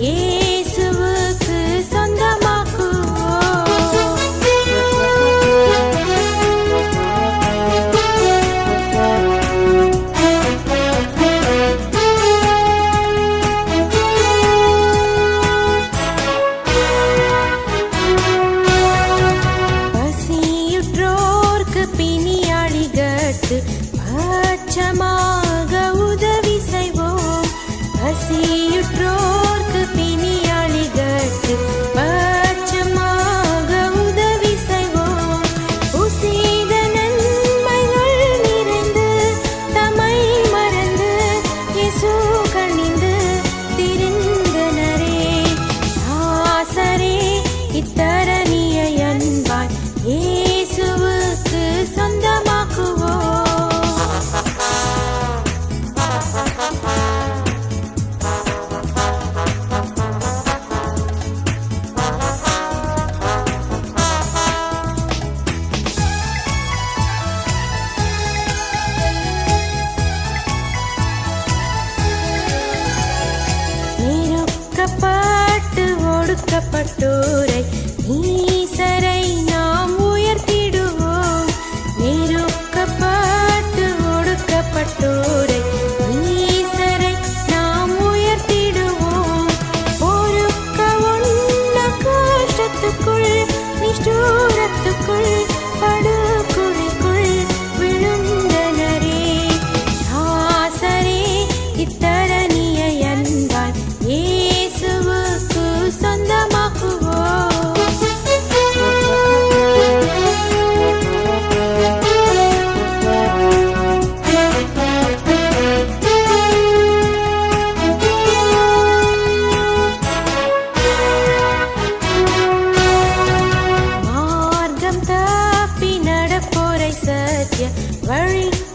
இயேசுவுக்கு சொந்தமாக்குவோம் பசியுற்றோர்க்கு பிணியாளிகட்டு பச்சமா பக்க பட்டோரை நீ Yeah, your.